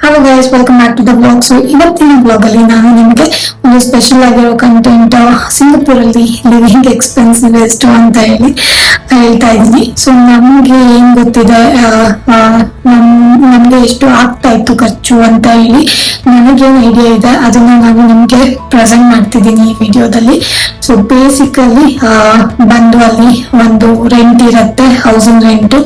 Hello guys welcome back to the blog so ಇವತ್ತಿನ blog ಅಲ್ಲಿ ನಾನು ನಿಮಗೆ ಒಂದು ಸ್ಪೆಷಲ್ ಆಗಿರೋ ಕಂಟೆಂಟ್ ಸಿಂಗಪುರ್ ಅಲ್ಲಿ ಲಿವಿಂಗ್ ಎಕ್ಸ್ಪೆನ್ಸಿವ್ ಎಷ್ಟು ಅಂತ ಹೇಳಿ. ಹೇಳ್ತಾ ಇದ್ದೀನಿ. ಸೊ ನಮ್ಗೆ ಏನ್ ಗೊತ್ತಿದೆ ನಮ್ಗೆ ಎಷ್ಟು ಆಗ್ತಾ ಇತ್ತು ಖರ್ಚು ಅಂತ ಹೇಳಿ ನನಗೇನ್ ಐಡಿಯಾ ಇದೆ. ಅದನ್ನ ನಾನು ನಿಮ್ಗೆ ಪ್ರೆಸೆಂಟ್ ಮಾಡ್ತಿದ್ದೀನಿ ಈ ವಿಡಿಯೋದಲ್ಲಿ. ಸೊ ಬೇಸಿಕಲಿ ಬಂದು ಅಲ್ಲಿ ಒಂದು ರೆಂಟ್ ಇರುತ್ತೆ housing rent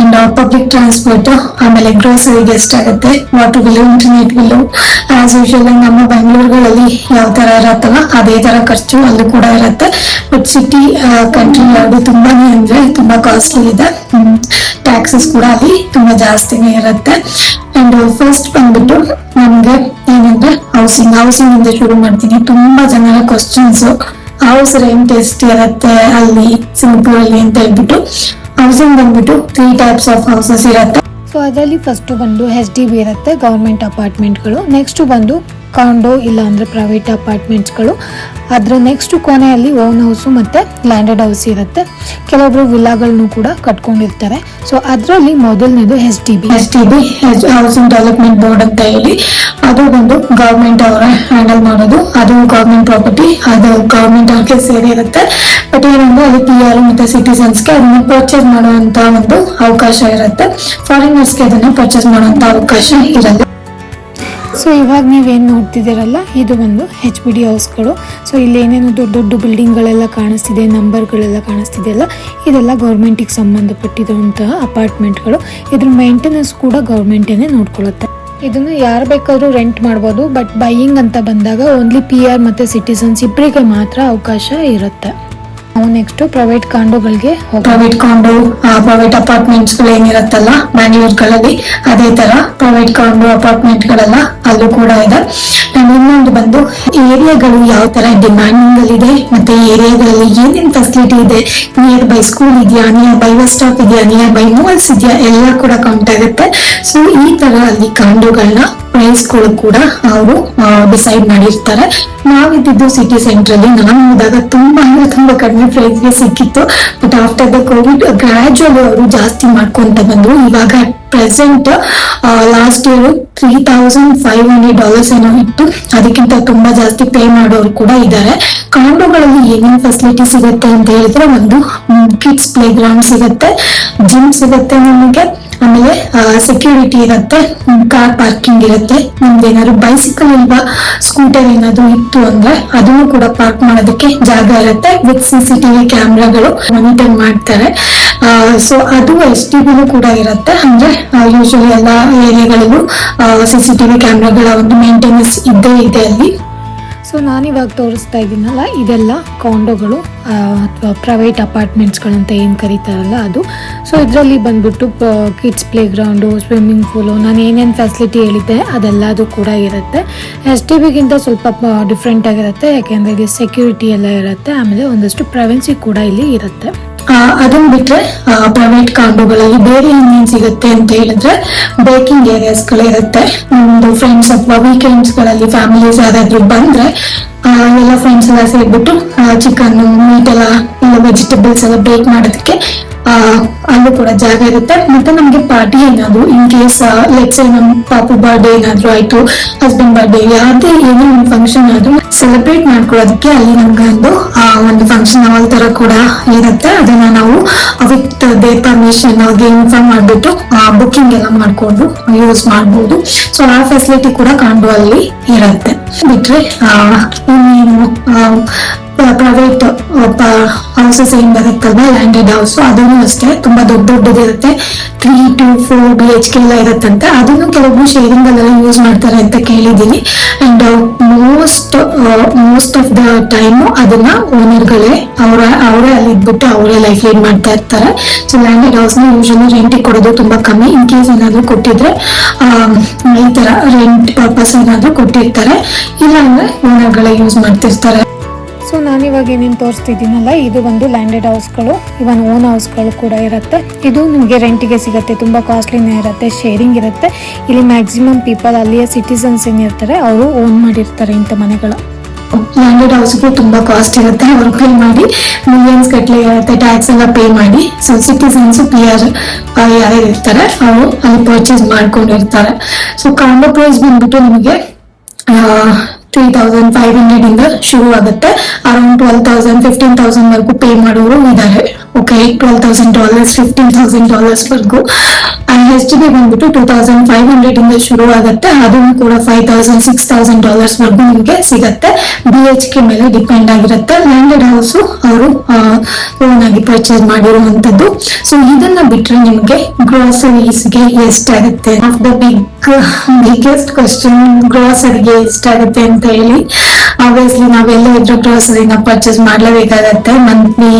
and public transport ಆಮೇಲೆ ಗ್ರೋಸರಿಗೆ ಎಷ್ಟಾಗುತ್ತೆ water bill internet bill as usual ನಮ್ಮ ಬೆಂಗಳೂರುಗಳಲ್ಲಿ ಯಾವ ತರ ಇರತ್ತಲ್ಲ, ಅದೇ ತರ ಖರ್ಚು ಅಲ್ಲಿ ಕೂಡ ಇರುತ್ತೆ. ಬಟ್ ಸಿಟಿ ಕಂಟ್ರಿ ಅದು ತುಂಬಾನೇ ಅಂದ್ರೆ ತುಂಬಾ ಕಾಸ್ಟ್ಲಿ ಇದೆ. ಟ್ಯಾಕ್ಸಸ್ ಕೂಡ ಅಲ್ಲಿ ತುಂಬಾ ಜಾಸ್ತಿನೇ ಇರುತ್ತೆ. ಅಂಡ್ ಫಸ್ಟ್ ಬಂದ್ಬಿಟ್ಟು ನಮ್ಗೆ ಏನಂದ್ರೆ ಹೌಸಿಂಗ್ ಹೌಸಿಂಗ್ ಇಂದ ಶುರು ಮಾಡ್ತೀನಿ. ತುಂಬಾ ಜನರ ಕ್ವಶನ್ಸ್ ಹೌಸ್ ರೆಂಟ್ ಎಷ್ಟು ಇರುತ್ತೆ ಅಲ್ಲಿ ಸಿಂಗಪುರಲ್ಲಿ ಅಂತ ಹೇಳ್ಬಿಟ್ಟು. ಹೌಸಿಂಗ್ ಬಂದ್ಬಿಟ್ಟು ತ್ರೀ ಟೈಪ್ಸ್ ಆಫ್ ಹೌಸಸ್ ಇರುತ್ತೆ. ಸೊ ಅದರಲ್ಲಿ ಫಸ್ಟು ಬಂದು ಎಚ್ ಡಿ ಬಿ ಇರುತ್ತೆ ಗೌರ್ಮೆಂಟ್ ಅಪಾರ್ಟ್ಮೆಂಟ್ಗಳು ನೆಕ್ಸ್ಟು ಬಂದು ಕಾಂಡೋ ಇಲ್ಲ ಅಂದರೆ ಪ್ರೈವೇಟ್ ಅಪಾರ್ಟ್ಮೆಂಟ್ಸ್ಗಳು ಅದರ ನೆಕ್ಸ್ಟ್ ಕೊನೆಯಲ್ಲಿ ಓನ್ ಹೌಸು ಮತ್ತು ಲ್ಯಾಂಡೆಡ್ ಹೌಸ್ ಇರುತ್ತೆ. ಕೆಲವೊಬ್ಬರು ವಿಲ್ಲಾಗಳನ್ನೂ ಕೂಡ ಕಟ್ಕೊಂಡಿರ್ತಾರೆ. ಸೊ ಅದರಲ್ಲಿ ಮೊದಲನೇದು S T B S T B housing development board ಅಂತ ಹೇಳಿ. ಅದು ಒಂದು ಗೌರ್ಮೆಂಟ್ ಅವರ ಹ್ಯಾಂಡಲ್ ಮಾಡೋದು. ಅದು ಗೌರ್ಮೆಂಟ್ ಪ್ರಾಪರ್ಟಿ ಅದು ಗೌರ್ಮೆಂಟ್ ಅವ್ರಿಗೆ ಸೇರಿರುತ್ತೆ ಬಟ್ ಏನಂದ್ರೆ ಅಲ್ಲಿ ಪಿ ಆರ್ ಮತ್ತೆ ಸಿಟಿಸನ್ಸ್ಗೆ ಅದನ್ನ ಪರ್ಚೇಸ್ ಮಾಡುವಂತ ಒಂದು ಅವಕಾಶ ಇರುತ್ತೆ. ಫಾರಿನರ್ಸ್ಗೆ ಅದನ್ನ ಪರ್ಚೇಸ್ ಮಾಡುವಂತ ಅವಕಾಶ ಇರಲ್ಲ. ಸೊ ಇವಾಗ ನೀವೇನು ನೋಡ್ತಿದ್ದೀರಲ್ಲ, ಇದು ಒಂದು ಹೆಚ್ ಬಿ ಡಿ ಹೌಸ್ಗಳು ಸೊ ಇಲ್ಲಿ ಏನೇನು ದೊಡ್ಡ ದೊಡ್ಡ ಬಿಲ್ಡಿಂಗ್ಗಳೆಲ್ಲ ಕಾಣಿಸ್ತಿದೆ ನಂಬರ್ಗಳೆಲ್ಲ ಕಾಣಿಸ್ತಿದೆ ಅಲ್ಲ, ಇದೆಲ್ಲ ಗೌರ್ಮೆಂಟಿಗೆ ಸಂಬಂಧಪಟ್ಟಿರುವಂತಹ ಅಪಾರ್ಟ್ಮೆಂಟ್ಗಳು ಇದ್ರ ಮೇಂಟೆನೆನ್ಸ್ ಕೂಡ ಗೌರ್ಮೆಂಟೇನೆ ನೋಡ್ಕೊಳ್ಳುತ್ತೆ. ಇದನ್ನು ಯಾರು ಬೇಕಾದರೂ ರೆಂಟ್ ಮಾಡ್ಬೋದು ಬಟ್ ಬೈಯಿಂಗ್ ಅಂತ ಬಂದಾಗ ಓನ್ಲಿ ಪಿ ಆರ್ ಮತ್ತು ಸಿಟಿಸನ್ಸ್ ಇಬ್ಬರಿಗೆ ಮಾತ್ರ ಅವಕಾಶ ಇರುತ್ತೆ. ನಾವು ನೆಕ್ಸ್ಟ್ ಪ್ರೈವೇಟ್ ಕಾಂಡೋಗಳಿಗೆ ಪ್ರೈವೇಟ್ ಕಾಂಡೋ ಪ್ರೈವೇಟ್ ಅಪಾರ್ಟ್ಮೆಂಟ್ಸ್ಗಳು ಏನಿರತ್ತಲ್ಲ ಮ್ಯಾಂಗ್ಳೂರ್ಗಳಲ್ಲಿ ಅದೇ ತರ ಪ್ರೈವೇಟ್ ಕಾಂಡೋ ಅಪಾರ್ಟ್ಮೆಂಟ್ ಗಳೆಲ್ಲ ಅಲ್ಲೂ ಕೂಡ ಇದೆ. ಇನ್ನೊಂದು ಬಂದು ಏರಿಯಾಗಳು ಯಾವ ತರ ಡಿಮ್ಯಾಂಡಿಂಗ್ ಅಲ್ಲಿ ಇದೆ ಮತ್ತೆ ಏರಿಯಾಗಳಲ್ಲಿ ಏನೇನ್ ಫೆಸಿಲಿಟಿ ಇದೆ? ನಿಯರ್ ಬೈ ಸ್ಕೂಲ್ ಇದೆಯಾ ನಿಯರ್ ಬೈ ಬಸ್ ಸ್ಟಾಪ್ ಇದೆಯಾ ನಿಯರ್ ಬೈ ಮಾಲ್ಸ್ ಇದೆಯಾ, ಎಲ್ಲ ಕೂಡ ಕಾಣ್ತಾ ಆಗುತ್ತೆ ಸೊ ಈ ತರ ಅಲ್ಲಿ ಕಾಂಡೋಗಳನ್ನ ಪ್ರೈಸ್ಗಳು ಕೂಡ ಅವರು ಡಿಸೈಡ್ ಮಾಡಿರ್ತಾರೆ. ನಾವಿದ್ದು ಸಿಟಿ ಸೆಂಟರ್ ಅಲ್ಲಿ, ನಾನು ಹೋದಾಗ ತುಂಬಾ ಅಂದ್ರೆ ತುಂಬಾ ಕಡಿಮೆ ಗೆ ಸಿಕ್ಕಿತ್ತು. But after the Covid gradually ಅವರು ಜಾಸ್ತಿ ಮಾಡ್ಕೊಂತ ಬಂದ್ರು. ಇವಾಗ present last year three thousand five hundred dollars ಏನೋ ಇತ್ತು. ಅದಕ್ಕಿಂತ ತುಂಬಾ ಜಾಸ್ತಿ ಪೇ ಮಾಡೋರು ಕೂಡ ಇದ್ದಾರೆ. ಕಾಂಡೋಗಳಲ್ಲಿ ಏನೇನು ಫೆಸಿಲಿಟಿ ಸಿಗುತ್ತೆ ಅಂತ ಹೇಳಿದ್ರೆ ಒಂದು ಕಿಡ್ಸ್ ಪ್ಲೇ ಗ್ರೌಂಡ್ ಸಿಗುತ್ತೆ ಜಿಮ್ ಸಿಗುತ್ತೆ ನಮಗೆ. ಆಮೇಲೆ ಸೆಕ್ಯೂರಿಟಿ ಇರುತ್ತೆ ಕಾರ್ ಪಾರ್ಕಿಂಗ್ ಇರುತ್ತೆ ನಿಮ್ದು ಏನಾದ್ರು ಬೈಸಿಕಲ್ ಇಲ್ವಾ ಸ್ಕೂಟರ್ ಏನಾದ್ರು ಇತ್ತು ಅಂದ್ರೆ ಅದನ್ನು ಕೂಡ ಪಾರ್ಕ್ ಮಾಡೋದಕ್ಕೆ ಜಾಗ ಇರುತ್ತೆ ವಿತ್ ಸಿ ಸಿ ಟಿವಿ ಕ್ಯಾಮ್ರಾಗಳು ಮಾನಿಟರ್ ಮಾಡ್ತಾರೆ ಸೊ ಅದು ಎಸ್ ಟಿ ಬಿನು ಕೂಡ ಇರುತ್ತೆ. ಅಂದ್ರೆ ಯೂಶಲಿ ಎಲ್ಲ ಏರಿಯಾಗಳಲ್ಲೂ ಸಿ ಸಿ ಟಿವಿ ಕ್ಯಾಮ್ರಾಗಳ ಒಂದು ಮೇಂಟೆನೆನ್ಸ್ ಇದ್ದೇ ಇದೆ ಅಲ್ಲಿ. ಸೊ ನಾನಿವಾಗ ತೋರಿಸ್ತಾ ಇದ್ದೀನಲ್ಲ ಇದೆಲ್ಲ ಕಾಂಡೋಗಳು ಅಥವಾ ಪ್ರೈವೇಟ್ ಅಪಾರ್ಟ್ಮೆಂಟ್ಸ್ಗಳಂತ ಏನು ಕರೀತಾರಲ್ಲ ಅದು. ಸೊ ಇದರಲ್ಲಿ ಬಂದ್ಬಿಟ್ಟು kids play ground swimming pool ನಾನು ಏನೇನು ಫೆಸಿಲಿಟಿ ಹೇಳಿದ್ದೆ ಅದೆಲ್ಲದು ಕೂಡ ಇರುತ್ತೆ. ಎಸ್ ಟಿ ಬಿಗಿಂತ ಸ್ವಲ್ಪ ಡಿಫ್ರೆಂಟಾಗಿರುತ್ತೆ ಯಾಕೆಂದರೆ ಇಲ್ಲಿ ಸೆಕ್ಯೂರಿಟಿ ಎಲ್ಲ ಇರುತ್ತೆ, ಆಮೇಲೆ ಒಂದಷ್ಟು ಪ್ರೈವೆನ್ಸಿ ಕೂಡ ಇಲ್ಲಿ ಇರುತ್ತೆ. ಅದನ್ನ ಬಿಟ್ರೆ ಪ್ರೈವೇಟ್ ಕಾಂಡೋಗಳಲ್ಲಿ ಬೇರೆ ಏನೇನ್ ಸಿಗುತ್ತೆ ಅಂತ ಹೇಳಿದ್ರೆ ಬೇಕಿಂಗ್ ಏರಿಯಾಸ್ ಗಳಿರುತ್ತೆ ನಮ್ದು ಫ್ರೆಂಡ್ಸ್ ಅಥವಾ ವೀಕೆಂಡ್ಸ್ಗಳಲ್ಲಿ ಫ್ಯಾಮಿಲೀಸ್ ಯಾರಾದ್ರೂ ಬಂದ್ರೆ ಎಲ್ಲ ಫ್ರೆಂಡ್ಸ್ ಎಲ್ಲ ಸೇರ್ಬಿಟ್ಟು ಚಿಕನ್ ಮೀಟ್ ಎಲ್ಲ ಎಲ್ಲ ವೆಜಿಟೇಬಲ್ಸ್ ಎಲ್ಲ ಬೇಕ್ ಮಾಡೋದಕ್ಕೆ ಅಲ್ಲೂ ಕೂಡ ಜಾಗ ಇರುತ್ತೆ. ಮತ್ತೆ ನಮ್ಗೆ ಪಾರ್ಟಿ ಏನಾದ್ರು ಇನ್ ಕೇಸ್ ಲೆಟ್ಸ್ ನಮ್ ಪಾಪು ಬರ್ಡೇ ಏನಾದ್ರು ಆಯ್ತು ಹಸ್ಬೆಂಡ್ ಬರ್ಡೇ ಯಾವ್ದೇ ಏನೋ ಒಂದು ಫಂಕ್ಷನ್ ಆದ್ರೂ ಸೆಲೆಬ್ರೇಟ್ ಮಾಡ್ಕೊಳ್ಳೋದಕ್ಕೆ ಅಲ್ಲಿ ನಮ್ಗೆ ಒಂದು ಒಂದು ಫಂಕ್ಷನ್ ಹಾಲ್ ತರ ಕೂಡ ಇರುತ್ತೆ. ಅದನ್ನ ನಾವು ವಿತ್ ದೇ ಪರ್ಮಿಷನ್ ಅವ್ರಿಗೆ ಇನ್ಫಾರ್ಮ್ ಮಾಡ್ಬಿಟ್ಟು ಬುಕಿಂಗ್ ಎಲ್ಲ ಮಾಡ್ಕೊಂಡು ಯೂಸ್ ಮಾಡ್ಬೋದು. ಸೊ ಆ ಫೆಸಿಲಿಟಿ ಕೂಡ ಕಾಂಡು ಅಲ್ಲಿ ಇರುತ್ತೆ. ಬಿಟ್ರೆ ಇನ್ನೇನು ಪ್ರೈವೇಟ್ ಹೌಸಸ್ ಏನ್ ಬರುತ್ತಲ್ವಾ ಲ್ಯಾಂಡೆಡ್ ಹೌಸ್ ಅದನ್ನು ಅಷ್ಟೇ, ತುಂಬಾ ದೊಡ್ಡ ದೊಡ್ಡದಿರುತ್ತೆ three to four B H K ಎಲ್ಲ ಇರುತ್ತಂತೆ. ಅದನ್ನು ಕೆಲವೊಬ್ರು ಶೇರಿಂಗ್ ಅಲ್ಲೆಲ್ಲ ಯೂಸ್ ಮಾಡ್ತಾರೆ ಅಂತ ಕೇಳಿದೀನಿ and most most of the time ಅದನ್ನ ಓನರ್ಗಳೇ ಅವರ, ಅವರೇ ಅಲ್ಲಿ ಇದ್ಬಿಟ್ಟು ಅವರೇ ಲೈಫ್ ಲೀಡ್ ಮಾಡ್ತಾ ಇರ್ತಾರೆ. ಸೊ ಲ್ಯಾಂಡೆಡ್ ಹೌಸ್ನ ಯೂಶಲಿ ರೆಂಟಿಗೆ ಕೊಡೋದು ತುಂಬಾ ಕಮ್ಮಿ. ಇನ್ ಕೇಸ್ ಏನಾದ್ರು ಕೊಟ್ಟಿದ್ರೆ ಈ ತರ ರೆಂಟ್ ಪರ್ಪಸ್ ಏನಾದ್ರು ಕೊಟ್ಟಿರ್ತಾರೆ. ಇಲ್ಲ ಅಂದ್ರೆ ಓನರ್ಗಳೇ ಯೂಸ್ ಮಾಡ್ತಿರ್ತಾರೆ. ಸೊ ನಾನಿವಾಗ ಏನೇನು ತೋರಿಸ್ತಿದ್ದೀನಲ್ಲ, ಇದು ಒಂದು ಲ್ಯಾಂಡೆಡ್ ಹೌಸ್ಗಳು ಇವನ್ ಓನ್ ಹೌಸ್ಗಳು ಕೂಡ ಇರುತ್ತೆ. ಇದು ನಿಮಗೆ ರೆಂಟಿಗೆ ಸಿಗುತ್ತೆ, ತುಂಬ ಕಾಸ್ಟ್ಲಿನೇ ಇರುತ್ತೆ ಶೇರಿಂಗ್ ಇರುತ್ತೆ. ಇಲ್ಲಿ ಮ್ಯಾಕ್ಸಿಮಮ್ ಪೀಪಲ್ ಅಲ್ಲಿಯ ಸಿಟಿಸನ್ಸ್ ಏನಿರ್ತಾರೆ ಅವರು ಓನ್ ಮಾಡಿರ್ತಾರೆ ಇಂಥ ಮನೆಗಳು. ಲ್ಯಾಂಡೆಡ್ ಹೌಸ್ಗೂ ತುಂಬಾ ಕಾಸ್ಟ್ ಇರುತ್ತೆ, ಅವ್ರು ಪೇ ಮಾಡಿ ಮಿಲಿಯನ್ಸ್ ಗಟ್ಟಲೆ ಇರುತ್ತೆ ಟ್ಯಾಕ್ಸ್ ಎಲ್ಲ ಪೇ ಮಾಡಿ. ಸೊ ಸಿಟಿಸನ್ಸ್ ಪಿ ಆರ್ ಯಾರ್ಯಾರು ಇರ್ತಾರೆ, ಅವರು ಅಲ್ಲಿ ಪರ್ಚೇಸ್ ಮಾಡ್ಕೊಂಡಿರ್ತಾರೆ. ಸೊ ಕಾಂಡೋ ಪ್ರೈಸ್ ಬಂದ್ಬಿಟ್ಟು ನಿಮಗೆ ತ್ರೀ ತೌಸಂಡ್ ಫೈವ್ ಹಂಡ್ರೆಡ್ ಇಂದ ಶುರು ಆಗುತ್ತೆ around twelve thousand fifteen thousand ವರೆಗೂ ಪೇ ಮಾಡೋರು ಇದ್ದಾರೆ okay twelve thousand dollars fifteen thousand dollars ವರೆಗೂ. ಎಚ್ ಡಿ ಬಂದ್ಬಿಟ್ಟು ಟೂ ತೌಸಂಡ್ ಫೈವ್ ಹಂಡ್ರೆಡ್ ಇಂದ ಶುರು ಆಗುತ್ತೆ ಅದನ್ನು ಕೂಡ five thousand six thousand dollars ವರ್ಗೂ ನಿಮಗೆ ಸಿಗುತ್ತೆ. ಬಿ ಎಚ್ ಕೆ ಮೇಲೆ ಡಿಪೆಂಡ್ ಆಗಿರುತ್ತೆ. ಲ್ಯಾಂಡೆಡ್ ಹೌಸ್ ಅವರು ಲೋನ್ ಆಗಿ ಪರ್ಚೇಸ್ ಮಾಡಿರುವಂತದ್ದು ಸೊ ಇದನ್ನ ಬಿಟ್ರೆ ನಿಮಗೆ ಗ್ರೋಸರೀಸ್ಗೆ ಎಷ್ಟಾಗುತ್ತೆ of the big biggest question ಗ್ರೋಸರಿಗೆ ಎಷ್ಟಾಗುತ್ತೆ ಅಂತ ಹೇಳಿ. ಆಬ್ವಿಯಸ್ಲಿ ನಾವೆಲ್ಲ ಇದ್ರೂ ಗ್ರೋಸರಿನ ಪರ್ಚೇಸ್ ಮಾಡ್ಲೇಬೇಕಾಗತ್ತೆ. ಮಂತ್ಲಿ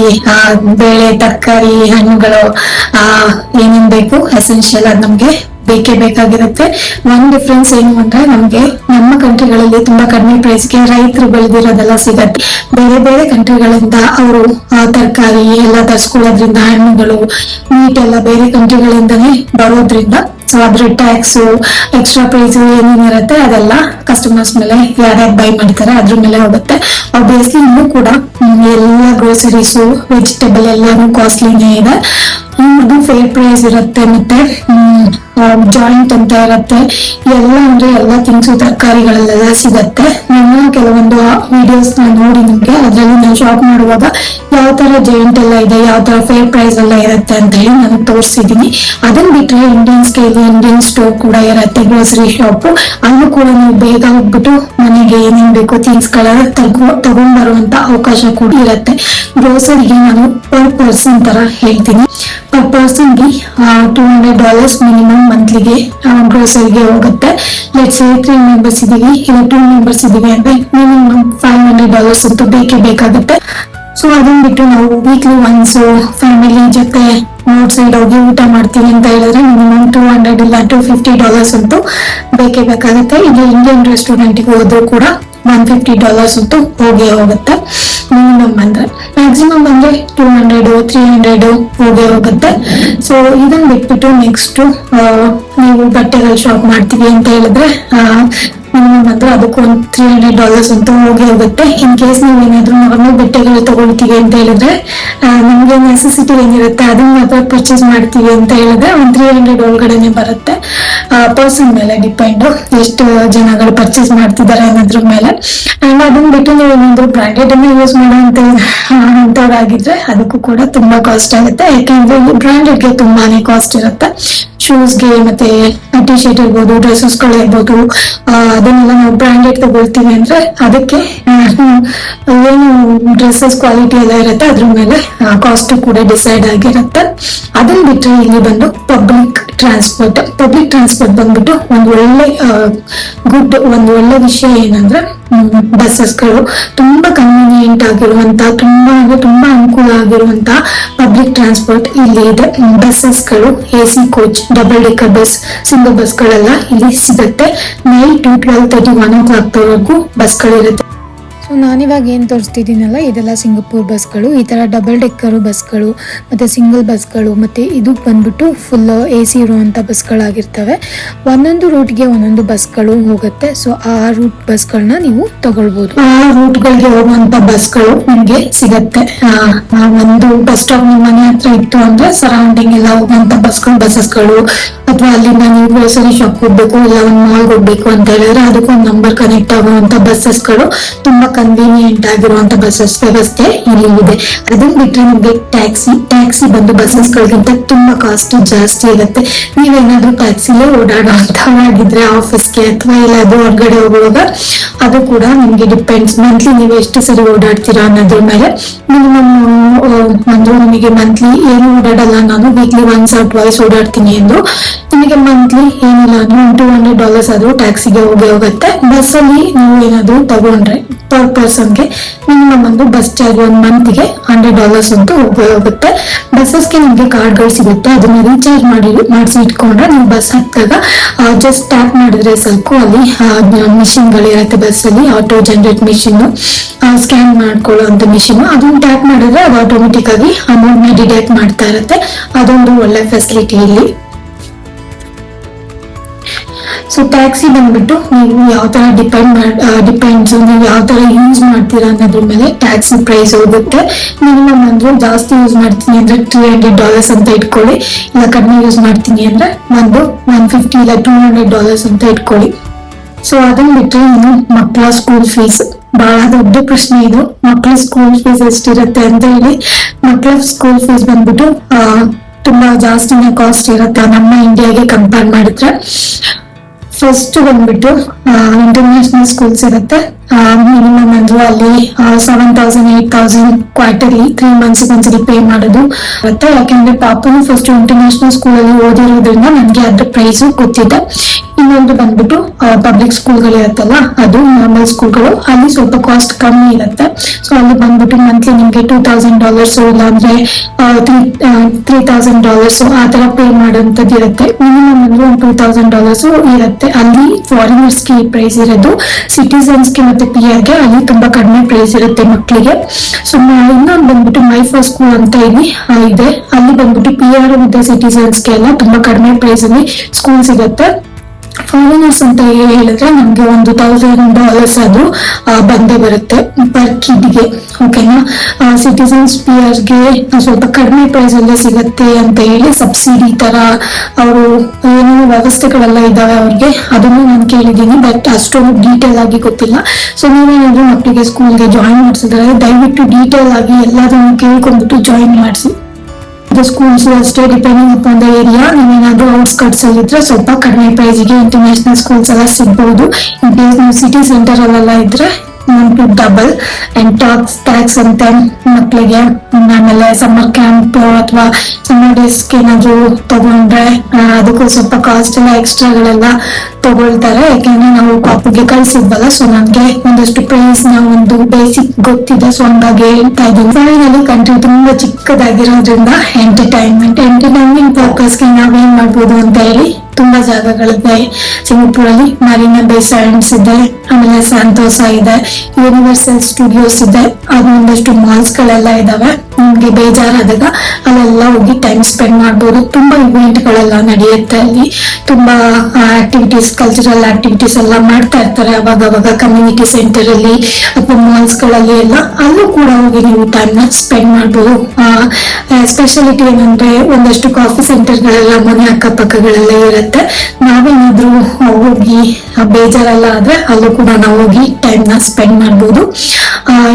ಬೇಳೆ, ತರಕಾರಿ, ಹಣ್ಣುಗಳು ಏನೇನ್ ಬೇಕು ಎಸೆನ್ಷಿಯಲ್ ಅದು ನಮ್ಗೆ ಬೇಕೇ ಬೇಕಾಗಿರುತ್ತೆ. ಒಂದ್ ಡಿಫ್ರೆನ್ಸ್ ಏನು ಅಂದ್ರೆ ನಮ್ಗೆ ನಮ್ಮ ಕಂಟ್ರಿಗಳಲ್ಲಿ ತುಂಬಾ ಕಡಿಮೆ ಪ್ರೈಸ್ಗೆ ರೈತರು ಬೆಳೆದಿರೋದೆಲ್ಲ ಸಿಗತ್ತೆ. ಬೇರೆ ಬೇರೆ ಕಂಟ್ರಿಗಳಿಂದ ಅವರು ತರಕಾರಿ ಎಲ್ಲ ತರ್ಸ್ಕೊಳ್ಳೋದ್ರಿಂದ ಹಣ್ಣುಗಳು ಮೀಟ್ ಎಲ್ಲ ಬೇರೆ ಕಂಟ್ರಿಗಳಿಂದನೇ ಬರೋದ್ರಿಂದ ಸೊ ಅದ್ರ ಟ್ಯಾಕ್ಸ್ ಎಕ್ಸ್ಟ್ರಾ ಪ್ರೈಸ್ ಏನೇನಿರುತ್ತೆ ಅದೆಲ್ಲ ಕಸ್ಟಮರ್ಸ್ ಮೇಲೆ ಯಾರ್ಯಾರು ಬೈ ಮಾಡ್ತಾರೆ ಅದ್ರ ಮೇಲೆ ಹೋಗುತ್ತೆ. ಆಬ್ವಿಯಸ್ಲಿ ಇನ್ನೂ ಕೂಡ ಎಲ್ಲ ಗ್ರೋಸರೀಸು ವೆಜಿಟೇಬಲ್ ಎಲ್ಲಾನು ಕಾಸ್ಟ್ಲಿನೇ ಇದೆ. ಇವ್ರದ್ದು ಫೇರ್ ಪ್ರೈಸ್ ಇರುತ್ತೆ, ಮತ್ತೆ ಜಾಯಿಂಟ್ ಅಂತ ಇರುತ್ತೆ. ಎಲ್ಲ ಅಂದ್ರೆ ಎಲ್ಲ ತಿನಿಸು ತರಕಾರಿಗಳೆಲ್ಲ ಸಿಗತ್ತೆ. ನಾನು ಕೆಲವೊಂದು ವಿಡಿಯೋಸ್ ನೋಡಿ ನಿಮ್ಗೆ, ಅದ್ರಲ್ಲಿ ನಾನು ಶಾಪ್ ಮಾಡುವಾಗ ಯಾವ ತರ ಜಾಯಿಂಟ್ ಎಲ್ಲ ಇದೆ, ಯಾವ ತರ ಫೇರ್ ಪ್ರೈಸ್ ಎಲ್ಲ ಇರುತ್ತೆ ಅಂತ ಹೇಳಿ ನಾನು ತೋರಿಸಿದೀನಿ. ಅದನ್ನ ಬಿಟ್ರೆ ಇಂಡಿಯನ್ ಸ್ಕೇಲ್ ಇಂಡಿಯನ್ ಸ್ಟೋರ್ ಕೂಡ ಇರುತ್ತೆ ಗ್ರೋಸರಿ ಶಾಪ್ ಅಲ್ಲೂ ಕೂಡ ನೀವು ಬೇಗ ಹೋಗ್ಬಿಟ್ಟು ಮನೆಗೆ ಏನೇನ್ ಬೇಕೋ ಥಿಂಗ್ಸ್ಗಳ ತಗೋ ತಗೊಂಡ್ಬರುವಂತ ಅವಕಾಶ ಕೂಡ ಇರುತ್ತೆ. ಗ್ರೋಸರಿಗೆ ನಾನು ಪರ್ ಪರ್ಸನ್ ತರ ಹೇಳ್ತೀನಿ. ಪರ್ ಪರ್ಸನ್ಗೆ ಟೂ ಹಂಡ್ರೆಡ್ ಡಾಲರ್ಸ್ ಮಿನಿಮಮ್ ಮಂತ್ಲಿಗೆ ಗ್ರೋಸರಿಗೆ ಹೋಗುತ್ತೆ. ಲೆಟ್ಸ್ ತ್ರೀ ಮೆಂಬರ್ಸ್ ಇದೀವಿ, ಇಲ್ಲ ಟೂ ಮೆಂಬರ್ಸ್ ಇದೀವಿ ಅಂದ್ರೆ ಮಿನಿಮಮ್ ಫೈವ್ ಹಂಡ್ರೆಡ್ ಡಾಲರ್ಸ್ ಅಂತೂ ಬೇಕೇ ಬೇಕಾಗುತ್ತೆ. ಸೊ ಅದನ್ನ ಬಿಟ್ಟು ನಾವು ವೀಕ್ಲಿ ಒನ್ಸ್ ಫ್ಯಾಮಿಲಿ ಜೊತೆ ಔಟ್ ಸೈಡ್ ಹೋಗಿ ಊಟ ಮಾಡ್ತೀವಿ ಅಂತ ಹೇಳಿದ್ರೆ ಮಿನಿಮಮ್ ಟೂ ಹಂಡ್ರೆಡ್ ಇಲ್ಲ ಟೂ ಫಿಫ್ಟಿ ಡಾಲರ್ಸ್ ಅಂತೂ ಬೇಕೇ ಬೇಕಾಗುತ್ತೆ. ಇದು ಇಂಡಿಯನ್ ರೆಸ್ಟೋರೆಂಟಿಗೆ ಹೋದ್ರು ಕೂಡ ಒನ್ ಫಿಫ್ಟಿ ಡಾಲರ್ಸ್ ಅಂತೂ ಹೋಗೇ ಹೋಗುತ್ತೆ. ಮಿನಿಮಮ್ ಅಂದ್ರೆ ಮ್ಯಾಕ್ಸಿಮಮ್ ಅಂದ್ರೆ ಟೂ ಹಂಡ್ರೆಡ್ ತ್ರೀ ಹಂಡ್ರೆಡ್ ಹೋಗೇ ಹೋಗುತ್ತೆ. ಸೊ ಇದನ್ನ ಬಿಟ್ಬಿಟ್ಟು ನೆಕ್ಸ್ಟ್ ನೀವು ಬಟ್ಟೆಗಳು ಶಾಪ್ ಮಾಡ್ತೀವಿ ಅಂತ ಹೇಳಿದ್ರೆ ಮಿನಿಮಮ್ ಅಂದ್ರೆ ಅದಕ್ಕೆ ಒಂದು ತ್ರೀ ಹಂಡ್ರೆಡ್ ಡಾಲರ್ಸ್ ಅಂತೂ ಹೋಗೇ ಹೋಗುತ್ತೆ. ಇನ್ ಕೇಸ್ ನೀವು ಏನಾದ್ರು ನಾರ್ಮಲ್ ಬಟ್ಟೆಗಳು ತಗೊಳ್ತೀವಿ ಅಂತ ಹೇಳಿದ್ರೆ ನಿಮ್ಗೆ ನೆಸೆಸಿಟಿ ಏನಿರುತ್ತೆ ಅದನ್ನ ಮಾತ್ರ ಪರ್ಚೇಸ್ ಮಾಡ್ತೀವಿ ಅಂತ ಹೇಳಿದ್ರೆ, ಒಂದು ತ್ರೀ ಹಂಡ್ರೆಡ್ ಒಳಗಡೆನೆ ಬರುತ್ತೆ. ಪರ್ಸನ್ ಮೇಲೆ ಡಿಪೆಂಡ್ ಎಷ್ಟು ಜನಗಳು ಪರ್ಚೇಸ್ ಮಾಡ್ತಿದ್ದಾರೆ ಅನ್ನೋದ್ರ ಮೇಲೆ. ಅಂಡ್ ಅದನ್ನ ಬಿಟ್ಟು ನೀವು ಏನಾದ್ರು ಬ್ರಾಂಡೆಡ್ ಅನ್ನ ಯೂಸ್ ಮಾಡುವಂತ ಅಂತವ್ರಾಗಿದ್ರೆ ಅದಕ್ಕೂ ಕೂಡ ತುಂಬಾ ಕಾಸ್ಟ್ ಆಗುತ್ತೆ. ಯಾಕೆಂದ್ರೆ ಬ್ರಾಂಡೆಡ್ಗೆ ತುಂಬಾನೇ ಕಾಸ್ಟ್ ಇರುತ್ತೆ. ಶೂಸ್ಗೆ ಮತ್ತೆ ಟಿ ಶರ್ಟ್ ಇರ್ಬೋದು ಡ್ರೆಸ್ಸಸ್ಗಳು ಇರ್ಬೋದು ಅದನ್ನೆಲ್ಲ ನಾವು ಬ್ರಾಂಡೆಡ್ ತಗೊಳ್ತೀವಿ ಅಂದ್ರೆ ಅದಕ್ಕೆ ಏನು ಡ್ರೆಸ್ಸಸ್ ಕ್ವಾಲಿಟಿ ಎಲ್ಲ ಇರುತ್ತೆ, ಅದ್ರ ಮೇಲೆ ಕಾಸ್ಟ್ ಕೂಡ ಡಿಸೈಡ್ ಆಗಿರುತ್ತೆ. ಅದನ್ನ ಬಿಟ್ಟರೆ ಇಲ್ಲಿ ಬಂದು ಪಬ್ಲಿಕ್ ಟ್ರಾನ್ಸ್ಪೋರ್ಟ್ ಪಬ್ಲಿಕ್ ಟ್ರಾನ್ಸ್ಪೋರ್ಟ್ ಬಂದ್ಬಿಟ್ಟು ಒಂದು ಒಳ್ಳೆ ಗುಡ್ ಒಂದು ಒಳ್ಳೆ ವಿಷಯ ಏನಂದ್ರೆ ಬಸ್ಸಸ್ಗಳು ತುಂಬಾ ಕನ್ವೀನಿಯೆಂಟ್ ಆಗಿರುವಂತ, ತುಂಬಾ ತುಂಬಾ ಅನುಕೂಲ ಆಗಿರುವಂತ ಪಬ್ಲಿಕ್ ಟ್ರಾನ್ಸ್ಪೋರ್ಟ್ ಇಲ್ಲಿ ಇದೆ. ಬಸ್ಸಸ್ಗಳು A C coach double decker bus single ಬಸ್ಗಳೆಲ್ಲ ಇಲ್ಲಿ ಸಿಗುತ್ತೆ. Night to twelve thirty one o'clock ಬಸ್ಗಳಿರುತ್ತೆ. So ನಾನಿವಾಗ ಏನು ತೋರಿಸ್ತಿದ್ದೀನಲ್ಲ, ಇದೆಲ್ಲ ಸಿಂಗಾಪುರ್ ಬಸ್ಗಳು ಈ ಥರ ಡಬಲ್ ಡೆಕ್ಕರು ಬಸ್ಗಳು ಮತ್ತು ಸಿಂಗಲ್ ಬಸ್ಗಳು ಮತ್ತು ಇದು ಬಂದ್ಬಿಟ್ಟು ಫುಲ್ ಎ ಸಿ ಇರುವಂಥ ಬಸ್ಗಳಾಗಿರ್ತವೆ ಒಂದೊಂದು ರೂಟ್ಗೆ ಒಂದೊಂದು ಬಸ್ಗಳು ಹೋಗುತ್ತೆ. ಸೊ ಆ ರೂಟ್ ಬಸ್ಗಳನ್ನ ನೀವು ತಗೊಳ್ಬೋದು. ಆ ರೂಟ್ಗಳಿಗೆ ಹೋಗುವಂಥ ಬಸ್ಗಳು ನಿಮಗೆ ಸಿಗತ್ತೆ. ಒಂದು ಬಸ್ ಸ್ಟಾಪ್ ನಿಮ್ಮ ಮನೆ ಹತ್ರ ಇತ್ತು ಅಂದ್ರೆ ಸರೌಂಡಿಂಗ್ ಎಲ್ಲ ಹೋಗುವಂತ ಬಸ್ಗಳು ಬಸ್ಸಸ್ಗಳು ಅಥವಾ ಅಲ್ಲಿಂದ ನೀವು ಗ್ರೋಸರಿ ಶಾಪ್ ಹೋಗ್ಬೇಕು, ಇಲ್ಲ ಒಂದು ಮಾಲ್ಗೆ ಹೋಗ್ಬೇಕು ಅಂತ ಹೇಳಿದ್ರೆ, ಅದಕ್ಕೊಂದು ನಂಬರ್ ಕನೆಕ್ಟ್ ಆಗುವಂತ ಬಸ್ಸಸ್ಗಳು ತುಂಬಾ ಕನ್ವೀನಿಯಂಟ್ ಆಗಿರುವಂತ ಬಸ್ಸಸ್ ವ್ಯವಸ್ಥೆ ಇಲ್ಲಿ ಇದೆ. ಅದನ್ನ ಬಿಟ್ರೆ ನಿಮ್ಗೆ ಟ್ಯಾಕ್ಸಿ ಟ್ಯಾಕ್ಸಿ ಬಂದು ಬಸ್ಸಸ್ಗಳಿಗಿಂತ ತುಂಬಾ ಕಾಸ್ಟ್ ಜಾಸ್ತಿ ಇರುತ್ತೆ. ನೀವೇನಾದ್ರೂ ಟ್ಯಾಕ್ಸಿಲೇ ಓಡಾಡುವಂತವಾಗಿದ್ರೆ ಆಫೀಸ್ಗೆ ಅಥವಾ ಎಲ್ಲಾದ್ರೂ ಹೊರಗಡೆ ಹೋಗುವಾಗ ಅದು ಕೂಡ ನಿಮ್ಗೆ ಡಿಪೆಂಡ್ಸ್ ಮಂತ್ಲಿ ನೀವು ಎಷ್ಟು ಸರಿ ಓಡಾಡ್ತೀರಾ ಅನ್ನೋದ್ರ ಮೇಲೆ ಮಿನಿಮಮ್ ಅಂದ್ರೆ ನಿಮಗೆ ಮಂತ್ಲಿ ಏನು ಓಡಾಡಲ್ಲ ನಾನು ವೀಕ್ಲಿ ಒನ್ಸ್ ಆರ್ ಟ್ವೈಸ್ ಓಡಾಡ್ತೀನಿ ಎಂದು ನಿಮಗೆ ಮಂತ್ಲಿ ಏನಿಲ್ಲ ಅಂದ್ರೆ ಟೂ ಹಂಡ್ರೆಡ್ ಡಾಲರ್ಸ್ ಆದ್ರೂ ಟ್ಯಾಕ್ಸಿಗೆ ಹೋಗಿ ಹೋಗುತ್ತೆ. ಬಸ್ ಅಲ್ಲಿ ನೀವು ಏನಾದ್ರೂ ತಗೊಂಡ್ರೆ ಪರ್ ಪರ್ಸನ್ಗೆ ಮಿನಿಮಮ್ ಒಂದು ಬಸ್ ಚಾರ್ಜ್ ಒಂದ್ ಮಂತ್ಗೆ ಹಂಡ್ರೆಡ್ ಡಾಲರ್ಸ್ ಅಂತೂ ಹೋಗಿ ಹೋಗುತ್ತೆ. ಬಸ್ಸಸ್ಗೆ ನಿಮ್ಗೆ ಕಾರ್ಡ್ಗಳು ಸಿಗುತ್ತೆ. ಅದನ್ನ ರೀಚಾರ್ಜ್ ಮಾಡಿ, ಮಾಡಿಸಿ ಇಟ್ಕೊಂಡ್ರೆ ನೀವು ಬಸ್ ಹತ್ತಾಗ ಜಸ್ಟ್ ಟ್ಯಾಪ್ ಮಾಡಿದ್ರೆ ಸಾಕು ಅಲ್ಲಿ ಮಿಷಿನ್ ಗಳಿರುತ್ತೆ ಬಸ್ ಅಲ್ಲಿ ಆಟೋ ಜನರೇಟ್ ಮಿಷಿನ್ ಸ್ಕ್ಯಾನ್ ಮಾಡ್ಕೊಳ್ಳೋ ಅಂತ ಮಿಷಿನ್ ಅದನ್ನ ಟ್ಯಾಪ್ ಮಾಡಿದ್ರೆ ಅದು ಆಟೋಮೆಟಿಕ್ ಆಗಿ ಅಮೌಂಟ್ನ ಡಿಡಕ್ಟ್ ಮಾಡ್ತಾ ಇರುತ್ತೆ. ಅದೊಂದು ಒಳ್ಳೆ ಫೆಸಿಲಿಟಿ ಇಲ್ಲಿ. ಸೊ ಟ್ಯಾಕ್ಸಿ ಬಂದ್ಬಿಟ್ಟು ನೀವು ಯಾವ ತರ ಡಿಪೆಂಡ್ ಡಿಪೆಂಡ್ಸ್ ನೀವು ಯಾವ ತರ ಯೂಸ್ ಮಾಡ್ತೀರಾ ಅನ್ನೋದ್ರ ಮೇಲೆ ಟ್ಯಾಕ್ಸಿ ಪ್ರೈಸ್ ಹೋಗುತ್ತೆ. ಮಿನಿಮಮ್ ಅಂದ್ರೆ ಜಾಸ್ತಿ ಯೂಸ್ ಮಾಡ್ತೀನಿ ಅಂದ್ರೆ ತ್ರೀ ಹಂಡ್ರೆಡ್ ಡಾಲರ್ಸ್ ಅಂತ ಇಟ್ಕೊಳ್ಳಿ. ಇಲ್ಲ ಕಡಿಮೆ ಯೂಸ್ ಮಾಡ್ತೀನಿ ಅಂದ್ರೆ ಒಂದು ಒನ್ ಫಿಫ್ಟಿ ಇಲ್ಲ ಟೂ ಹಂಡ್ರೆಡ್ ಡಾಲರ್ಸ್ ಅಂತ ಇಟ್ಕೊಳ್ಳಿ. ಸೊ ಅದನ್ನ ಬಿಟ್ಟರೆ ಇನ್ನು ಮಕ್ಕಳ ಸ್ಕೂಲ್ ಫೀಸ್ ಬಹಳ ದೊಡ್ಡ ಪ್ರಶ್ನೆ ಇದು. ಮಕ್ಕಳ ಸ್ಕೂಲ್ ಫೀಸ್ ಎಷ್ಟಿರುತ್ತೆ ಅಂತ ಹೇಳಿ. ಮಕ್ಕಳ ಸ್ಕೂಲ್ ಫೀಸ್ ಬಂದ್ಬಿಟ್ಟು ತುಂಬಾ ಜಾಸ್ತಿನೇ ಕಾಸ್ಟ್ ಇರುತ್ತೆ. ನಮ್ಮ ಇಂಡಿಯಾಗೆ ಕಂಪೇರ್ ಮಾಡಿದ್ರೆ. ಫಸ್ಟ್ ಬಂದ್ಬಿಟ್ಟು ಇಂಟರ್ನ್ಯಾಷನಲ್ ಸ್ಕೂಲ್ಸ್ ಇರುತ್ತೆ. ಮಿನಿಮಮ್ ಅಂದ್ರೆ ಅಲ್ಲಿ seven thousand eight thousand quarterly three months ಒಂದ್ಸರಿ ಪೇ ಮಾಡೋದು ಮತ್ತೆ ಯಾಕೆಂದ್ರೆ ಪಾಪನು ಫಸ್ಟ್ ಇಂಟರ್ನ್ಯಾಷನಲ್ ಸ್ಕೂಲ್ ಅಲ್ಲಿ ಓದಿರೋದ್ರಿಂದ ನನ್ಗೆ ಅದ್ರ ಪ್ರೈಸ್ ಗೊತ್ತಿದೆ. ಇನ್ನೊಂದು ಬಂದ್ಬಿಟ್ಟು ಪಬ್ಲಿಕ್ ಸ್ಕೂಲ್ಗಳಿರುತ್ತಲ್ಲ ಅದು ನಾರ್ಮಲ್ ಸ್ಕೂಲ್ಗಳು ಅಲ್ಲಿ ಸ್ವಲ್ಪ ಕಾಸ್ಟ್ ಕಮ್ಮಿ ಇರುತ್ತೆ. ಸೊ ಅಲ್ಲಿ ಬಂದ್ಬಿಟ್ಟು ಮಂತ್ಲಿ ನಿಮ್ಗೆ ಟೂ ತೌಸಂಡ್ ಡಾಲರ್ಸ್ ಇಲ್ಲಾಂದ್ರೆ ತ್ರೀ ತ್ರೀ ತೌಸಂಡ್ ಡಾಲರ್ಸ್ ಆ ತರ ಪೇ ಮಾಡುವಂತದ್ದು ಇರುತ್ತೆ. ಮಿನಿಮಮ್ ಅಂದ್ರೆ ಒಂದು ಟೂ ತೌಸಂಡ್ ಡಾಲರ್ಸ್ ಇರುತ್ತೆ. ಅಲ್ಲಿ ಫಾರಿನರ್ಸ್ಗೆ ಪ್ರೈಸ್ ಇರೋದು ಸಿಟಿಸನ್ಸ್ಗೆ ಮತ್ತೆ ಪಿ ಗೆ ಅಲ್ಲಿ ತುಂಬಾ ಕಡಿಮೆ ಪ್ರೈಸ್ ಇರುತ್ತೆ ಮಕ್ಕಳಿಗೆ ಸೊ ಇನ್ನೊಂದು ಬಂದ್ಬಿಟ್ಟು ಮೈ ಫಸ್ಟ್ ಸ್ಕೂಲ್ ಅಂತ ಇಲ್ಲಿ ಇದೆ. ಅಲ್ಲಿ ಬಂದ್ಬಿಟ್ಟು ಪಿ ಆರ್ ಮತ್ತೆ ಸಿಟಿಸನ್ಸ್ಗೆ ಎಲ್ಲ ತುಂಬಾ ಕಡಿಮೆ ಪ್ರೈಸ್ ಅಲ್ಲಿ ಸ್ಕೂಲ್ಸ್ ಇರುತ್ತೆ. ಫಾರಿನರ್ಸ್ ಅಂತ ಹೇಳಿದ್ರೆ ನಮಗೆ ಒಂದು ತೌಸಂಡ್ ಡಾಲರ್ಸ್ ಆ, ಬಂದೇ ಬರುತ್ತೆ ಪರ್ ಕಿಡ್ಗೆ ಓಕೆನಾ ಸಿಟಿಸನ್ಸ್ಗೆ ಸ್ವಲ್ಪ ಕಡಿಮೆ ಪ್ರೈಸ್ ಸಿಗತ್ತೆ ಅಂತ ಹೇಳಿ ಸಬ್ಸಿಡಿ ತರ ಅವರು ಏನೇನು ವ್ಯವಸ್ಥೆಗಳೆಲ್ಲ ಇದಾವೆ ಅವ್ರಿಗೆ ಅದನ್ನು ನಾನು ಕೇಳಿದ್ದೀನಿ ಬಟ್ ಅಷ್ಟೊಂದು ಡೀಟೇಲ್ ಆಗಿ ಗೊತ್ತಿಲ್ಲ. ಸೊ ನೀವೇನಾದ್ರೂ ಮಕ್ಕಳಿಗೆ ಸ್ಕೂಲ್ಗೆ ಜಾಯಿನ್ ಮಾಡಿಸಿದ್ರೆ ದಯವಿಟ್ಟು ಡೀಟೇಲ್ ಆಗಿ ಎಲ್ಲದನ್ನು ಕೇಳ್ಕೊಂಡ್ಬಿಟ್ಟು ಜಾಯಿನ್ ಮಾಡಿಸಿ. ಅದು ಸ್ಕೂಲ್ಸ್ ಅಷ್ಟೇ ಡಿಪೆಂಡಿಂಗ್ ಅಪಾನ್ ದ ಏರಿಯಾ ನೀವೇನಾದ್ರೂ ಔಟ್ಸ್ಕಟ್ಸ್ ಅಲ್ಲಿ ಇದ್ರೆ ಸ್ವಲ್ಪ ಕಡಿಮೆ ಪ್ರೈಸ್ಗೆ ಇಂಟರ್ನ್ಯಾಷನಲ್ ಸ್ಕೂಲ್ಸ್ ಎಲ್ಲ ಸಿಗ್ಬಹುದು ಇನ್ ಕೇಸ್ ನೀವು ಸಿಟಿ ಸೆಂಟರ್ ಅಲ್ಲೆಲ್ಲ ಇದ್ರೆ to double and tax tax ಅಂತ ಮಕ್ಕಳಿಗೆ ಆಮೇಲೆ ಸಮ್ಮರ್ ಕ್ಯಾಂಪ್ ಅಥವಾ ಸಮ್ಮರ್ ಡೇಸ್ ಏನಾದ್ರು ತಗೊಂಡ್ರೆ ಅದಕ್ಕೂ ಸ್ವಲ್ಪ ಕಾಸ್ಟ್ ಎಲ್ಲ ಎಕ್ಸ್ಟ್ರಾಗಳೆಲ್ಲ ತಗೊಳ್ತಾರೆ. ಯಾಕೆಂದ್ರೆ ನಾವು ಕಾಪಿಗೆ ಕಳ್ಸಿದ್ವಲ್ಲ ಸೊ ನನ್ಗೆ ಒಂದಷ್ಟು ಪ್ರೈಸ್ನ ಒಂದು ಬೇಸಿಕ್ ಗೊತ್ತಿದೆ. ಸೊ ಹಂಗಾಗಿ ಹೇಳ್ತಾ ಇದ್ದೀನಿ. ಫೈನಲಿ ಕಂಟ್ರಿ ತುಂಬಾ ಚಿಕ್ಕದಾಗಿರೋದ್ರಿಂದ ಎಂಟರ್ಟೈನ್ಮೆಂಟ್ ಎಂಟರ್ಟೈನ್ಮೆಂಟ್ ಪರ್ಪಸ್ಗೆ ನಾವೇನ್ ಮಾಡ್ಬೋದು ಅಂತ ಹೇಳಿ? ತುಂಬಾ ಜಾಗಗಳಿದೆ. ಸಿಂಗಪುರ್ ಅಲ್ಲಿ ಮಾರಿನಾ ಬೇ ಸ್ಯಾಂಡ್ಸ್ ಇದೆ. ಆಮೇಲೆ ಸ್ಯಾಂತೋಸಾ ಇದೆ. ಯೂನಿವರ್ಸಲ್ ಸ್ಟುಡಿಯೋಸ್ ಇದೆ. ಅದು ಒಂದಷ್ಟು ಮಾಲ್ಸ್ ಗಳೆಲ್ಲ ಇದಾವೆ. ನಿಮ್ಗೆ ಬೇಜಾರಾದಾಗ ಅಲ್ಲೆಲ್ಲ ಹೋಗಿ ಟೈಮ್ ಸ್ಪೆಂಡ್ ಮಾಡ್ಬೋದು. ತುಂಬಾ ಇವೆಂಟ್ಗಳೆಲ್ಲ ನಡೆಯುತ್ತೆ ಅಲ್ಲಿ. ತುಂಬಾ ಆಕ್ಟಿವಿಟೀಸ್ ಕಲ್ಚರಲ್ ಆಕ್ಟಿವಿಟೀಸ್ ಎಲ್ಲ ಮಾಡ್ತಾ ಇರ್ತಾರೆ ಅವಾಗ ಅವಾಗ ಕಮ್ಯುನಿಟಿ ಸೆಂಟರ್ ಅಲ್ಲಿ, ಅಥವಾ ಮಾಲ್ಸ್ಗಳಲ್ಲಿ ಎಲ್ಲ. ಅಲ್ಲೂ ಕೂಡ ಹೋಗಿ ನೀವು ಟೈಮ್ನ ಸ್ಪೆಂಡ್ ಮಾಡ್ಬೋದು. ಸ್ಪೆಷಾಲಿಟಿ ಏನಂದ್ರೆ ಒಂದಷ್ಟು ಕಾಫಿ ಸೆಂಟರ್ ಗಳೆಲ್ಲ ಮನೆ ಅಕ್ಕಪಕ್ಕಗಳೆಲ್ಲ ಇರುತ್ತೆ. ನಾವೇನಾದ್ರೂ ಹೋಗಿ ಬೇಜಾರೆಲ್ಲ ಆದ್ರೆ ಅಲ್ಲೂ ಕೂಡ ನಾವು ಹೋಗಿ ಟೈಮ್ನ ಸ್ಪೆಂಡ್ ಮಾಡ್ಬೋದು.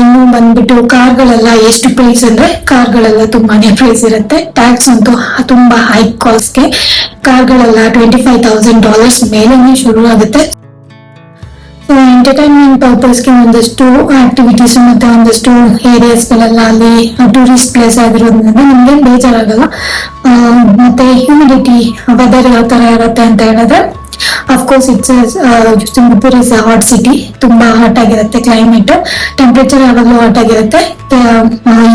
ಇನ್ನು ಬಂದ್ಬಿಟ್ಟು ಕಾರ್ಗಳೆಲ್ಲ ಎಷ್ಟು ಪ್ರೈಸ್ ಅಂದ್ರೆ ಕಾರ್ಗಳೆಲ್ಲ ತುಂಬಾನೇ ಪ್ರೈಸ್ ಇರುತ್ತೆ. ಟ್ಯಾಕ್ಸ್ ಅಂತೂ ತುಂಬಾ ಹೈ ಕಾಸ್ಟ್ಗೆ ಕಾರ್ಗಳೆಲ್ಲ ಟ್ವೆಂಟಿ ಫೈವ್ ತೌಸಂಡ್ ಡಾಲರ್ಸ್ ಮೇಲೆನೆ ಶುರು ಆಗುತ್ತೆ. ಸೊ ಎಂಟರ್ಟೈನ್ಮೆಂಟ್ ಪರ್ಪಸ್ಗೆ ಒಂದಷ್ಟು ಆಕ್ಟಿವಿಟೀಸ್ ಮತ್ತೆ ಒಂದಷ್ಟು ಏರಿಯಾಸ್ ಗಳೆಲ್ಲ ಅಲ್ಲಿ ಟೂರಿಸ್ಟ್ ಪ್ಲೇಸ್ ಆಗಿರೋದ್ರಿಂದ ನಮ್ಗೆ ಬೇಜಾರಾಗಲ್ಲ. ಮತ್ತೆ ಹ್ಯೂಮಿಡಿಟಿ ವೆದರ್ ಯಾವ ಥರ ಇರುತ್ತೆ ಅಂತ ಹೇಳಿದ್ರೆ of course it's Singapore is hot city ತುಂಬಾ ಹಾಟ್ ಆಗಿರುತ್ತೆ ಕ್ಲೈಮೇಟ್ ಟೆಂಪರೇಚರ್ ಯಾವಾಗಲೂ ಹಾಟ್ ಆಗಿರುತ್ತೆ.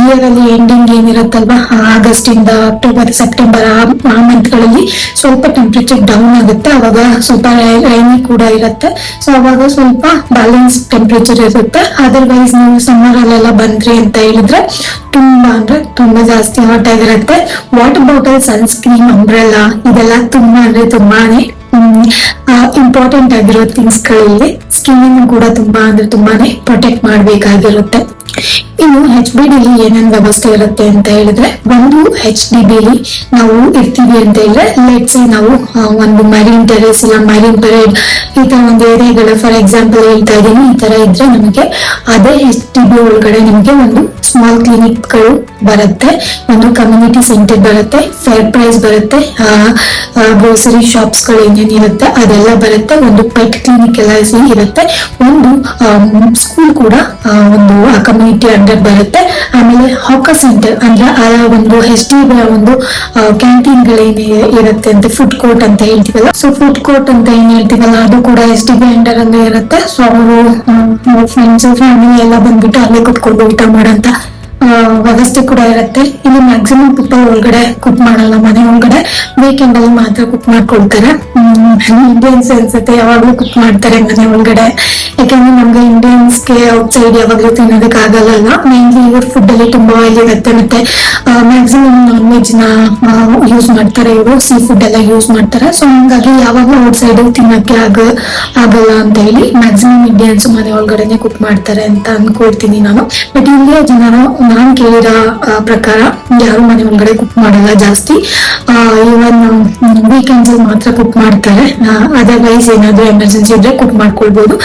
ಇಯರ್ ಅಲ್ಲಿ ಎಂಡಿಂಗ್ ಏನಿರುತ್ತಲ್ವಾ? ಆಗಸ್ಟ್ ಇಂದ ಅಕ್ಟೋಬರ್ ಸೆಪ್ಟೆಂಬರ್ ಆ ಮಂತ್ಗಳಲ್ಲಿ ಸ್ವಲ್ಪ ಟೆಂಪರೇಚರ್ ಡೌನ್ ಆಗುತ್ತೆ. ಅವಾಗ ಸ್ವಲ್ಪ ರೈನಿ ಕೂಡ ಇರುತ್ತೆ. ಸೊ ಅವಾಗ ಸ್ವಲ್ಪ ಬ್ಯಾಲೆನ್ಸ್ ಟೆಂಪರೇಚರ್ ಇರುತ್ತೆ. ಅದರ್ವೈಸ್ ನೀವು ಸಮ್ಮರ್ ಅಲ್ಲೆಲ್ಲ ಬಂದ್ರಿ ಅಂತ ಹೇಳಿದ್ರೆ ತುಂಬಾ ಅಂದ್ರೆ ತುಂಬಾ ಜಾಸ್ತಿ ಹಾಟ್ ಆಗಿರುತ್ತೆ. ವಾಟರ್ ಬಾಟಲ್ ಸನ್ಸ್ಕ್ರೀನ್ ಅಂಬ್ರೆಲ್ಲ ಇದೆಲ್ಲ ತುಂಬಾ ಅಂದ್ರೆ ತುಂಬಾನೇ ಇಂಪಾರ್ಟೆಂಟ್ ಆಗಿರೋ ಥಿಂಗ್ಸ್ಗಳಲ್ಲಿ ಸ್ಕಿನ್ ಕೂಡ ತುಂಬಾ ಅಂದ್ರೆ ತುಂಬಾನೇ ಪ್ರೊಟೆಕ್ಟ್ ಮಾಡ್ಬೇಕಾಗಿರುತ್ತೆ. ಇನ್ನು ಹೆಚ್ ಬಿ ಡಿಲಿ ಏನೇನ್ ವ್ಯವಸ್ಥೆ ಇರುತ್ತೆ ಅಂತ ಹೇಳಿದ್ರೆ, ಒಂದು ಹೆಚ್ ಡಿ ಬಿಲಿ ನಾವು ಇರ್ತೀವಿ ಅಂತ ಹೇಳಿದ್ರೆ ಲೆಟ್ಸ್ ನಾವು ಒಂದು ಮರಿನ್ ಟೆರೆಸ್ ಇಲ್ಲ ಮರೀನ್ ಪರೇಡ್ ಈ ತರ ಒಂದು ಏರಿಯಾಗಳ ಫಾರ್ ಎಕ್ಸಾಂಪಲ್ ಹೇಳ್ತಾ ಇದ್ದೀನಿ, ಈ ತರ ಇದ್ರೆ ನಮಗೆ ಅದೇ ಹೆಚ್ ಡಿ ಬಿ ಒಳಗಡೆ ನಿಮಗೆ ಒಂದು ಸ್ಮಾಲ್ ಕ್ಲಿನಿಕ್ಗಳು ಬರುತ್ತೆ, ಒಂದು ಕಮ್ಯುನಿಟಿ ಸೆಂಟರ್ ಬರುತ್ತೆ ಫೇರ್ ಪ್ರೈಸ್ ಬರುತ್ತೆ ಗ್ರೋಸರಿ ಶಾಪ್ಸ್ ಗಳು ಇರುತ್ತೆ ಅದೆಲ್ಲ ಬರುತ್ತೆ. ಒಂದು ಪೆಟ್ ಕ್ಲಿನಿಕ್ ಎಲ್ಲ ಇರುತ್ತೆ. ಒಂದು ಸ್ಕೂಲ್ ಕೂಡ ಒಂದು ಕಮ್ಯುನಿಟಿ ಅಂಡರ್ ಬರುತ್ತೆ. ಆಮೇಲೆ ಹಾಕರ್ ಸೆಂಟರ್ ಅಂದ್ರೆ ಆ ಒಂದು ಡಿ ಒಂದು ಕ್ಯಾಂಟೀನ್ ಇರುತ್ತೆ ಅಂತ ಫುಡ್ ಕೋರ್ಟ್ ಅಂತ ಹೇಳ್ತೀವಲ್ಲ. ಸೊ ಫುಡ್ ಕೋರ್ಟ್ ಅಂತ ಏನ್ ಹೇಳ್ತೀವಲ್ಲ, ಅದು ಕೂಡ ಎಸ್ ಡಿ ಅಂಡರ್ ಅಲ್ಲೇ ಇರುತ್ತೆ. ಸೊ ಅವರು ಫ್ರೆಂಡ್ಸ್ ಫ್ಯಾಮಿಲಿ ಎಲ್ಲ ಬಂದ್ಬಿಟ್ಟು ಅಲ್ಲೇ ಕುತ್ಕೊಂಡು ಊಟ ಮಾಡಂತ ವ್ಯವಸ್ಥೆ ಕೂಡ ಇರುತ್ತೆ. ಇಲ್ಲಿ ಮ್ಯಾಕ್ಸಿಮಮ್ ಪೀಪಲ್ ಒಳಗಡೆ ಕುಕ್ ಮಾಡಲ್ಲ ಮನೆ ಒಳಗಡೆ. ವೀಕೆಂಡ್ ಅಲ್ಲಿ ಮಾತ್ರ ಕುಕ್ ಮಾಡ್ಕೊಳ್ತಾರೆ. ಇಂಡಿಯನ್ಸ್ ಅನ್ಸುತ್ತೆ, ಯಾವಾಗ್ಲೂ ಕುಕ್ ಮಾಡ್ತಾರೆ ಮನೆ ಒಳಗಡೆ. ಯಾಕಂದ್ರೆ ನಮ್ಗೆ ಇಂಡಿಯನ್ಸ್ಗೆ ಔಟ್ ಸೈಡ್ ಯಾವಾಗ್ಲೂ ತಿನ್ನೋದಕ್ಕೆ ಆಗಲ್ಲ ಮೇನ್ಲಿ ಇವ್ರ ಫುಡ್ ಅಲ್ಲಿ ತುಂಬಾ ಆಯಿಲ್ ಇರುತ್ತೆ ಮತ್ತೆ ಮ್ಯಾಕ್ಸಿಮಮ್ ನಾನ್ ವೆಜ್ನ ಯೂಸ್ ಮಾಡ್ತಾರೆ ಇವರು. ಸೀ ಫುಡ್ ಎಲ್ಲ ಯೂಸ್ ಮಾಡ್ತಾರೆ. ಸೊ ಹಂಗಾಗಿ ಯಾವಾಗ್ಲೂ ಔಟ್ ಸೈಡ್ ತಿನ್ನಕ್ಕೆ ಆಗ, ಆಗಲ್ಲ ಅಂತ ಹೇಳಿ ಮ್ಯಾಕ್ಸಿಮಮ್ ಇಂಡಿಯನ್ಸ್ ಮನೆ ಒಳಗಡೆನೆ ಕುಕ್ ಮಾಡ್ತಾರೆ ಅಂತ ಅನ್ಕೊಳ್ತೀನಿ ನಾನು. ಬಟ್ ಇಲ್ಲಿಯ ಜನರು ನಾನ್ ಕೇಳಿದ ಪ್ರಕಾರ ಯಾರು ಮನೆ ಒಳಗಡೆ ಕುಕ್ ಮಾಡಲ್ಲ ಜಾಸ್ತಿ. ಈವನ್ ವೀಕೆಂಡ್ಸ್ ಮಾತ್ರ ಕುಕ್ ಮಾಡ್ತಾರೆ. ಅದರ್ವೈಸ್ ಏನಾದ್ರು ಎಮರ್ಜೆನ್ಸಿ ಇದ್ರೆ ಕುಕ್ ಮಾಡ್ಕೊಳ್ಬಹುದು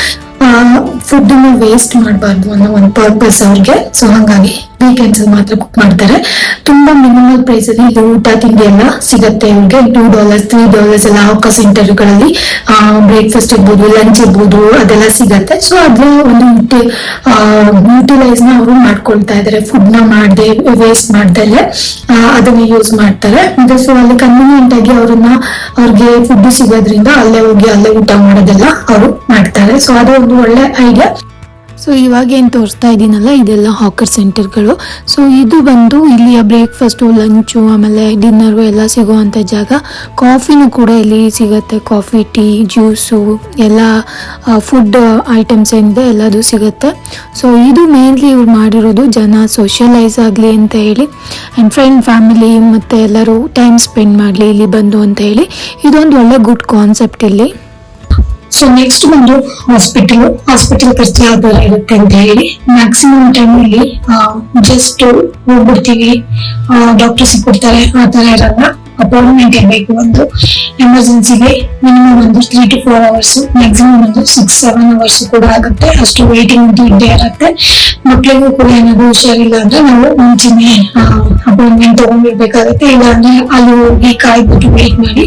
ಫುಡ್ ವೇಸ್ಟ್ ಮಾಡಬಾರ್ದು ಅನ್ನೋ ಒಂದು ಪರ್ಪಸ್ ಅವ್ರಿಗೆ. ಸೊ ಹಂಗಾಗಿ ವೀಕೆಂಡ್ಸ್ ಮಾತ್ರ ಕುಕ್ ಮಾಡ್ತಾರೆ. ತುಂಬಾ ಮಿನಿಮಲ್ ಪ್ರೈಸ್ ಅಲ್ಲಿ ಇಲ್ಲಿ ಊಟ, ತಿಂಡಿ ಎಲ್ಲ ಸಿಗತ್ತೆ ಇವ್ರಿಗೆ. ಟೂ ಡಾಲರ್ಸ್ ತ್ರೀ ಡಾಲರ್ಸ್ ಎಲ್ಲ ಅವಕ ಸೆಂಟರ್ಗಳಲ್ಲಿ ಬ್ರೇಕ್ಫಾಸ್ಟ್ ಇರ್ಬೋದು ಲಂಚ್ ಇರ್ಬೋದು, ಅದೆಲ್ಲ ಸಿಗತ್ತೆ. ಸೊ ಅದ್ರ ಒಂದು ಯೂಟಿಲೈಸ್ನ ಅವರು ಮಾಡ್ಕೊಳ್ತಾ ಇದಾರೆ. ಫುಡ್ನ ಮಾಡದೆ ವೇಸ್ಟ್ ಮಾಡ್ದಲೆ ಅದನ್ನ ಯೂಸ್ ಮಾಡ್ತಾರೆ. ಮತ್ತೆ ಸೊ ಅಲ್ಲಿ ಕನ್ವಿನಿಯೆಂಟ್ ಆಗಿ ಅವ್ರನ್ನ ಅವ್ರಿಗೆ ಫುಡ್ ಸಿಗೋದ್ರಿಂದ ಅಲ್ಲೇ ಹೋಗಿ ಅಲ್ಲೇ ಊಟ ಮಾಡೋದೆಲ್ಲ ಅವರು ಮಾಡ್ತಾರೆ. ಸೊ ಅದು ಒಂದು ಒಳ್ಳೆ ಐಡಿಯಾ ಸೊ ಇವಾಗ ಏನು ತೋರಿಸ್ತಾ ಇದ್ದೀನಲ್ಲ ಇದೆಲ್ಲ ಹಾಕರ್ ಸೆಂಟರ್ಗಳು ಸೊ ಇದು ಬಂದು ಇಲ್ಲಿಯ ಬ್ರೇಕ್ಫಾಸ್ಟು ಲಂಚು ಆಮೇಲೆ ಡಿನ್ನರು ಎಲ್ಲ ಸಿಗುವಂಥ ಜಾಗ. ಕಾಫಿನೂ ಕೂಡ ಇಲ್ಲಿ ಸಿಗುತ್ತೆ. ಕಾಫಿ ಟೀ ಜ್ಯೂಸು ಎಲ್ಲ ಫುಡ್ ಐಟಮ್ಸ್ ಏನಿದೆ ಎಲ್ಲದು ಸಿಗುತ್ತೆ. ಸೊ ಇದು ಮೇನ್ಲಿ ಇವ್ರು ಮಾಡಿರೋದು ಜನ ಸೋಷಿಯಲೈಸ್ ಆಗಲಿ ಅಂತ ಹೇಳಿ ಆ್ಯಂಡ್ ಫ್ರೆಂಡ್ ಫ್ಯಾಮಿಲಿ ಮತ್ತು ಎಲ್ಲರೂ ಟೈಮ್ ಸ್ಪೆಂಡ್ ಮಾಡಲಿ, ಇಲ್ಲಿ ಬಂದು ಅಂತ ಹೇಳಿ. ಇದೊಂದು ಒಳ್ಳೆ ಗುಡ್ ಕಾನ್ಸೆಪ್ಟ್ ಇಲ್ಲಿ. ಸೊ ನೆಕ್ಸ್ಟ್ ಬಂದು ಹಾಸ್ಪಿಟಲ್ ಹಾಸ್ಪಿಟಲ್ ಖರ್ಚು ಥರ ಇರುತ್ತೆ ಅಂತ ಹೇಳಿ. ಮ್ಯಾಕ್ಸಿಮಮ್ ಟೈಮ್ ಇಲ್ಲಿ ಜಸ್ಟ್ ಹೋಗ್ಬಿಡ್ತೀವಿ. ಡಾಕ್ಟರ್ ಸಿಕ್ಬಿಡ್ತಾರೆ ಆ ತರ ಇರಲ್ಲ. ಅಪಾಯಿಂಟ್ಮೆಂಟ್ ಇರಬೇಕು ಒಂದು ಎಮರ್ಜೆನ್ಸಿಗೆ ಮಿನಿಮಮ್ ಒಂದು three to four hours maximum ಒಂದು ಸಿಕ್ಸ್ ಸೆವೆನ್ ಅವರ್ಸ್ ಕೂಡ ಆಗುತ್ತೆ. ಅಷ್ಟು ವೇಟಿಂಗ್ ಅಂತೂ ಇದ್ದೇ ಇರುತ್ತೆ. ಮಕ್ಕಳಿಗೂ ಕೂಡ ಏನಾದ್ರು ಹುಷಾರಿಲ್ಲ ಅಂದ್ರೆ ನಾವು ಮುಂಚೆನೆ ಅಪಾಯಿಂಟ್ಮೆಂಟ್ ತಗೊಂಡಿರ್ಬೇಕಾಗುತ್ತೆ. ಇಲ್ಲ ಅಂದ್ರೆ ಅಲ್ಲಿ ಹೋಗಿ ಕಾಯ್ಬಿಟ್ಟು ವೇಟ್ ಮಾಡಿ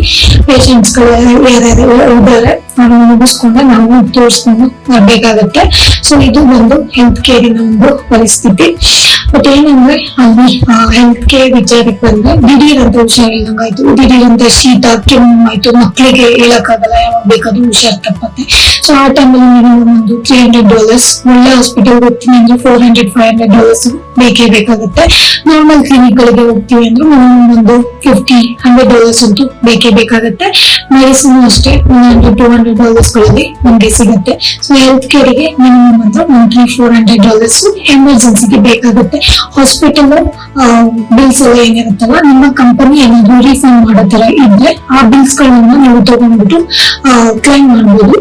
ಪೇಷಂಟ್ಸ್ಗಳು ಯಾರ್ಯಾರು ಇದ್ದಾರೆ, ಅವ್ರನ್ನ ಮುಗಿಸ್ಕೊಂಡು ನಾವು ತೋರಿಸ್ಕೊಂಡು ಬರ್ಬೇಕಾಗತ್ತೆ. ಸೊ ಇದು ಒಂದು ಹೆಲ್ತ್ ಕೇರಿನ ಒಂದು ಪರಿಸ್ಥಿತಿ. ಬಟ್ ಏನಂದ್ರೆ ಅಲ್ಲಿ ಹೆಲ್ತ್ ಕೇರ್ ವಿಚಾರಕ್ಕೆ ಬಂದ್ರೆ ದಿಢೀರ್ ಅಂತ ಹುಷಾರಿಲ್ದಂಗಾಯ್ತು ದಿಢೀರ್ ಅಂತ ಶೀತ ಕೆಮ್ಮು ಆಯ್ತು. ಮಕ್ಳಿಗೆ ಹೇಳಕ್ಕಾಗಲ್ಲ, ಯಾವಾಗ ಬೇಕಾದ್ರೂ ಹುಷಾರ್ ತಪ್ಪತ್ತೆ. ಸೊ ಆ ಟೈಮಲ್ಲಿ ಮಿನಿಮಮ್ ಒಂದು ತ್ರೀ ಹಂಡ್ರೆಡ್ ಡಾಲರ್ಸ್ ಒಳ್ಳೆ ಹಾಸ್ಪಿಟಲ್ ಹೋಗ್ತೀನಿ ಅಂದ್ರೆ four hundred five hundred dollars ಬೇಕೇ ಬೇಕಾಗುತ್ತೆ. ನಾರ್ಮಲ್ ಕ್ಲಿನಿಕ್ ಗಳಿಗೆ ಹೋಗ್ತೀವಿ ಅಂದ್ರೆ ಮಿನಿಮಮ್ ಒಂದು ಫಿಫ್ಟಿ ಹಂಡ್ರೆಡ್ ಡಾಲರ್ಸ್ ಅಂತೂ ಬೇಕೇ ಬೇಕಾಗುತ್ತೆ. ಮೆಡಿಸಿನ್ ಅಷ್ಟೇ, ಒಂದು ಟೂ ಹಂಡ್ರೆಡ್ ಡಾಲರ್ಸ್ಗಳಲ್ಲಿ ನಮ್ಗೆ ಸಿಗುತ್ತೆ. ಸೊ ಹೆಲ್ತ್ ಕೇರ್ಗೆ ಮಿನಿಮಮ್ ಅಂದ್ರೆ ತ್ರೀ ಫೋರ್ ಹಂಡ್ರೆಡ್ ಡಾಲರ್ಸ್ ಎಮರ್ಜೆನ್ಸಿಗೆ ಬೇಕಾಗುತ್ತೆ. ಹಾಸ್ಪಿಟಲ್ ಬಿಲ್ಸ್ ಎಲ್ಲ ಏನಿರುತ್ತಲ್ಲ, ನಿಮ್ಮ ಕಂಪನಿ ಏನಾದ್ರು ರೀಫಂಡ್ ಮಾಡೋ ತರ ಇದ್ರೆ ಆ ಬಿಲ್ಸ್ ಗಳನ್ನ ನೀವು ತಗೊಂಡ್ಬಿಟ್ಟು ಕ್ಲೈಮ್ ಮಾಡ್ಬೋದು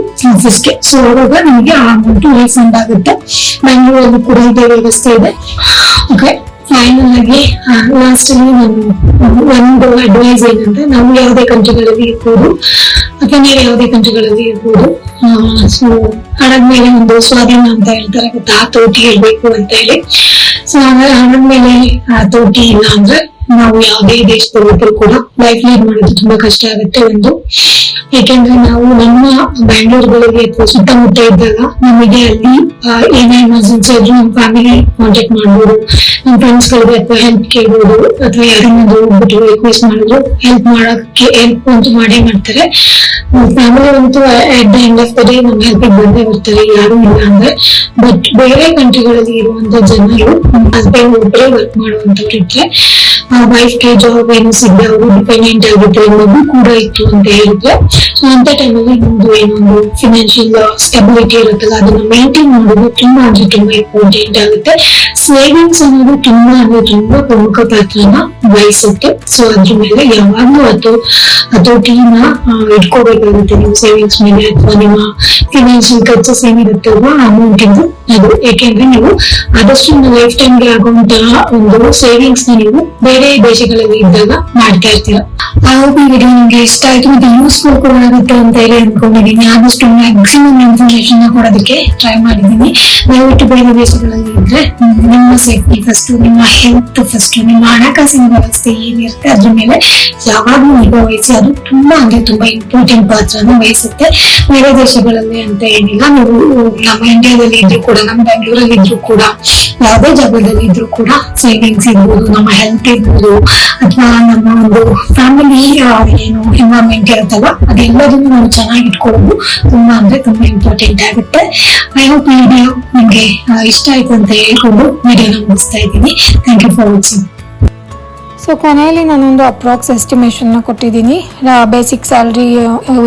ಗೆ. ಸೊ ಅವಾಗ ನಿಮಗೆ ಆ ಅಮೌಂಟ್ ರೀಫಂಡ್ ಆಗುತ್ತೆ. ಬೆಂಗಳೂರಲ್ಲಿ ಕೂಡ ಇದೇ ವ್ಯವಸ್ಥೆ ಇದೆ. ಓಕೆ ಫೈನಲ್ ಆಗಿ ಲಾಸ್ಟ್ ಅಲ್ಲಿ ನಾನು ಒಂದು ಅಡ್ವೈಸ್ ಏನಂದ್ರೆ ನಾವು ಯಾವುದೇ ಕಂಟ್ರಿಗಳಲ್ಲಿ ಇರ್ಬೋದು, ಅಥವಾ ನೀವು ಯಾವುದೇ ಕಂಟ್ರಿಗಳಲ್ಲಿ ಇರ್ಬೋದು ಸೊ ಹಣದ ಮೇಲೆ ಒಂದು ಸ್ವಾಧೀನ ಅಂತ ಹೇಳ್ತಾರೆ ಗೊತ್ತಾ ಹತೋಟಿ ಇರ್ಬೇಕು ಅಂತ ಹೇಳಿ. ಸೊ ಹಣದ ಮೇಲೆ ತೋಟಿ ಇಲ್ಲ ಅಂದ್ರೆ ನಾವು ಯಾವುದೇ ದೇಶದಲ್ಲಿದ್ರು ಕೂಡ ಲೈಫ್ ಲೀಡ್ ಮಾಡೋದು ತುಂಬಾ ಕಷ್ಟ ಆಗುತ್ತೆ ಒಂದು. ಯಾಕೆಂದ್ರೆ ನಾವು ನಮ್ಮ ಬ್ಯಾಂಗ್ಳೂರ್ಗಳಿಗೆ ಸುತ್ತಮುತ್ತ ಇದ್ದಾಗ ನಮಗೆ ಅಲ್ಲಿ ಏನೇ ಎಮರ್ಜೆನ್ಸಿ ಆದ್ರೂ ನಮ್ಮ ಫ್ಯಾಮಿಲಿ ಕಾಂಟ್ಯಾಕ್ಟ್ ಮಾಡ್ಬೋದು. ನಮ್ಮ ಫ್ರೆಂಡ್ಸ್ ಗಳಿಗೆ ಅಥವಾ ಹೆಲ್ಪ್ ಕೇಳ್ಬೋದು. ಅಥವಾ ಯಾರನ್ನಾದ್ರೂ ಹೋಗ್ಬಿಟ್ಟು ರಿಕ್ವೆಸ್ಟ್ ಮಾಡಿದ್ರು ಹೆಲ್ಪ್ ಮಾಡಕ್ಕೆ ಹೆಲ್ಪ್ ಅಂತೂ ಮಾಡೇ ಮಾಡ್ತಾರೆ. ಫ್ಯಾಮಿಲಿ ಅಂತೂ at the end of the day ನಮ್ಮ ಹೆಲ್ಪ್ ಬಂದೇ ಬರ್ತಾರೆ ಯಾರು ಇಲ್ಲ ಅಂದ್ರೆ ಬಟ್ ಬೇರೆ ಕಂಟ್ರಿಗಳಲ್ಲಿ ಇರುವಂತ ಜನರು ಹಸ್ಬೆಂಡ್ ಒಬ್ಬರೇ ವರ್ಕ್ ಮಾಡುವಂತವ್ರು ಇದ್ರೆ ವೈಫ್ಗೆ ಜಾಬ್ ಏನು ಸಿಗದೆ ಅವರು ಡಿಪೆಂಡೆಂಟ್ ಆಗಿದ್ರೆ ಮಗು ಕೂಡ ಇತ್ತು ಅಂತ ಹೇಳಿದ್ರೆ ಸೊ ಅಂತ ಟೈಮಲ್ಲಿ ನಿಮ್ದು ಏನೊಂದು ಫಿನಾನ್ಷಿಯಲ್ ಸ್ಟೆಬಿಲಿಟಿ ಇರುತ್ತಲ್ಲ, ಅದನ್ನ ಮೇಂಟೈನ್ ಮಾಡೋದು ತುಂಬಾ ಅಂದ್ರೆ ತುಂಬಾ ಇಂಪಾರ್ಟೆಂಟ್ ಆಗುತ್ತೆ. ಸೇವಿಂಗ್ಸ್ ಅನ್ನೋದು ತುಂಬಾ ಅಂದ್ರೆ ತುಂಬಾ ಪ್ರಮುಖ ಪಾತ್ರನ ವಹಿಸುತ್ತೆ ಸೊ ಅದ್ರ ಮೇಲೆ ಯಾವಾಗ್ಲೂ ಅದು ಹತೋಟಿನ ಆ, ಇಟ್ಕೋಬೇಕಾಗುತ್ತೆ ನೀವು ಸೇವಿಂಗ್ಸ್ ಮೇಲೆ ಅಥವಾ ನಿಮ್ಮ ಫಿನಾನ್ಷಿಯಲ್ ಖರ್ಚಸ್ ಏನಿರುತ್ತೆ ಅಲ್ವಾ ಅಮೌಂಟ್ ಇಂದು ಅದು ಏಕೆಂದ್ರೆ ನೀವು ಆದಷ್ಟು ನಿಮ್ಮ ಲೈಫ್ ಟೈಮ್ಗೆ ಆಗುವಂತಹ ಒಂದು ಸೇವಿಂಗ್ಸ್ನ ನೀವು ಬೇರೆ ದೇಶಗಳಲ್ಲಿ ಇದ್ದಾಗ ಮಾಡ್ತಾ ಇರ್ತೀರ. ಆ ವಿಡಿಯೋ ನಿಮ್ಗೆ ಇಷ್ಟ ಆಯ್ತು, ಮತ್ತೆ ಯೂಸ್ಫುಲ್ ಕೂಡ ಆಗುತ್ತೆ ಅಂತ ಹೇಳಿ ಅನ್ಕೊಂಡಿದ್ದೀನಿ. ಆದಷ್ಟು ಮ್ಯಾಕ್ಸಿಮಮ್ ಇನ್ಫಾರ್ಮೇಶನ್ ಕೊಡೋದಕ್ಕೆ ಟ್ರೈ ಮಾಡಿದ್ದೀನಿ. ದಯವಿಟ್ಟು ಬೇರೆ ದೇಶಗಳಲ್ಲಿ ಇದ್ರೆ ನಿಮ್ಮ ಸೇಫ್ಟಿ ಫಸ್ಟ್ ನಿಮ್ಮ ಹೆಲ್ತ್ ಫಸ್ಟ್ ನಿಮ್ಮ ಹಣಕಾಸಿನ ವ್ಯವಸ್ಥೆ ಏನಿರುತ್ತೆ ಅದ್ರ ಮೇಲೆ ಯಾವಾಗ್ಲೂ ನಿಗಾ ಅದು ತುಂಬಾ ಅಂದ್ರೆ ತುಂಬಾ ಇಂಪಾರ್ಟೆಂಟ್ ಪಾತ್ರನ ವಹಿಸುತ್ತೆ. ಬೇರೆ ದೇಶಗಳಲ್ಲಿ ಅಂತ ಏನಿಲ್ಲ, ನೀವು ನಮ್ಮ ಇಂಡಿಯಾದಲ್ಲಿ ಇದ್ರು ಕೂಡ ನಮ್ಮ ಬೆಂಗಳೂರಲ್ಲಿ ಇದ್ರು ಕೂಡ, ಯಾವುದೇ ಜಾಗದಲ್ಲಿ ಇದ್ರು ಕೂಡ ಸೇವಿಂಗ್ಸ್ ಇರ್ಬೋದು, ನಮ್ಮ ಹೆಲ್ತ್ ಇರ್ಬೋದು, ಅಥವಾ ನಮ್ಮ ಒಂದು ಫ್ಯಾಮಿಲಿ ಏನು ಎನ್ವೈರ್ಮೆಂಟ್ ಇರುತ್ತಲ್ಲ ಅದೆಲ್ಲದನ್ನು ನಾವು ಚೆನ್ನಾಗಿ ಇಟ್ಕೊಳ್ಳೋದು ತುಂಬಾ ಅಂದ್ರೆ ತುಂಬಾ ಇಂಪಾರ್ಟೆಂಟ್ ಆಗುತ್ತೆ. ಐ ಹೋಪ್ ವಿಡಿಯೋ ನಿಮ್ಗೆ ಇಷ್ಟ ಆಯ್ತು ಅಂತ ಹೇಳ್ಕೊಂಡು ವಿಡಿಯೋನ ಮುಗಿಸ್ತಾ ಇದ್ದೀನಿ. Thank you for watching so ಕೊನೆಯಲ್ಲಿ ನಾನೊಂದು ಅಪ್ರಾಕ್ಸ್ ಎಸ್ಟಿಮೇಷನ್ನ ಕೊಟ್ಟಿದ್ದೀನಿ. ಬೇಸಿಕ್ ಸ್ಯಾಲ್ರಿ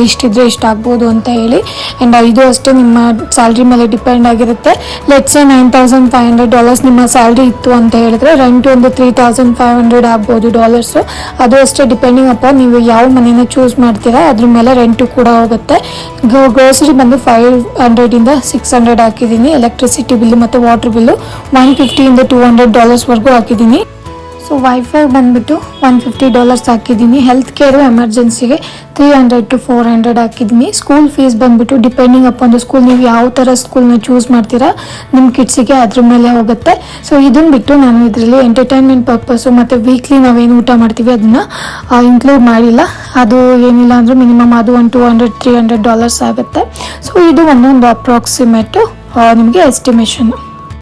ಇಷ್ಟಿದ್ರೆ ಇಷ್ಟಾಗ್ಬೋದು ಅಂತ ಹೇಳಿ. ಆ್ಯಂಡ್ ಇದು ಅಷ್ಟೇ ನಿಮ್ಮ ಸ್ಯಾಲ್ರಿ ಮೇಲೆ ಡಿಪೆಂಡ್ ಆಗಿರುತ್ತೆ. Let's say nine thousand five hundred dollars ನಿಮ್ಮ ಸ್ಯಾಲ್ರಿ ಇತ್ತು ಅಂತ ಹೇಳಿದ್ರೆ ರೆಂಟ್ ಒಂದು ತ್ರೀ ತೌಸಂಡ್ ಫೈವ್ ಹಂಡ್ರೆಡ್ ಆಗ್ಬೋದು ಡಾಲರ್ಸು ಅದು ಅಷ್ಟೇ ಡಿಪೆಂಡಿಂಗ್ ಅಪ್ಪ ನೀವು ಯಾವ ಮನೇನ ಚೂಸ್ ಮಾಡ್ತೀರಾ, ಅದ್ರ ಮೇಲೆ ರೆಂಟು ಕೂಡ ಹೋಗುತ್ತೆ. ಗ್ರೋಸರಿ ಬಂದು ಫೈವ್ ಹಂಡ್ರೆಡಿಂದ ಸಿಕ್ಸ್ ಹಂಡ್ರೆಡ್ ಹಾಕಿದ್ದೀನಿ. ಎಲೆಕ್ಟ್ರಿಸಿಟಿ ಬಿಲ್ಲು ಮತ್ತು ವಾಟರ್ ಬಿಲ್ಲು ಒನ್ ಫಿಫ್ಟಿಯಿಂದ ಟೂ ಹಂಡ್ರೆಡ್ ಡಾಲರ್ಸ್ವರೆಗೂ ಹಾಕಿದ್ದೀನಿ. ಸೊ ವೈಫೈ ಬಂದ್ಬಿಟ್ಟು ಒನ್ ಫಿಫ್ಟಿ ಡಾಲರ್ಸ್ ಹಾಕಿದ್ದೀನಿ. Health care ಎಮರ್ಜೆನ್ಸಿಗೆ three hundred to four hundred ಹಾಕಿದ್ದೀನಿ. ಸ್ಕೂಲ್ ಫೀಸ್ ಬಂದುಬಿಟ್ಟು ಡಿಪೆಂಡಿಂಗ್ ಅಪ್ ದ ಸ್ಕೂಲ್ ನೀವು ಯಾವ ಥರ ಸ್ಕೂಲ್ನ ಚೂಸ್ ಮಾಡ್ತೀರಾ ನಿಮ್ಮ ಕಿಡ್ಸಿಗೆ ಅದ್ರ ಮೇಲೆ ಹೋಗುತ್ತೆ. ಸೊ ಇದನ್ನು ಬಿಟ್ಟು ನಾನು ಇದರಲ್ಲಿ ಎಂಟರ್ಟೈನ್ಮೆಂಟ್ ಪರ್ಪಸ್ಸು ಮತ್ತು ವೀಕ್ಲಿ ನಾವೇನು ಊಟ ಮಾಡ್ತೀವಿ ಅದನ್ನು ಇನ್ಕ್ಲೂಡ್ ಮಾಡಿಲ್ಲ. ಅದು ಏನಿಲ್ಲ ಅಂದರೆ ಮಿನಿಮಮ್ ಅದು ಒಂದು two hundred three hundred dollars ಆಗುತ್ತೆ. ಸೊ ಇದು ಒಂದೊಂದು ಅಪ್ರಾಕ್ಸಿಮೇಟು ನಿಮಗೆ ಎಸ್ಟಿಮೇಷನ್